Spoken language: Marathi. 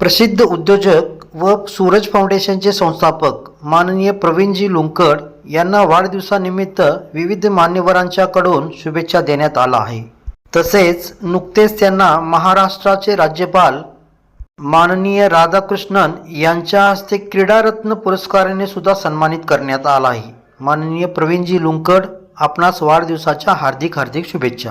प्रसिद्ध उद्योजक व सूरज फाउंडेशनचे संस्थापक माननीय प्रवीणजी लुंकड यांना वाढदिवसानिमित्त विविध मान्यवरांच्याकडून शुभेच्छा देण्यात आला आहे. तसेच नुकतेच त्यांना महाराष्ट्राचे राज्यपाल माननीय राधाकृष्णन यांच्या हस्ते क्रीडारत्न पुरस्काराने सुद्धा सन्मानित करण्यात आला आहे. माननीय प्रवीणजी लुंकड आपणास वाढदिवसाच्या हार्दिक हार्दिक शुभेच्छा.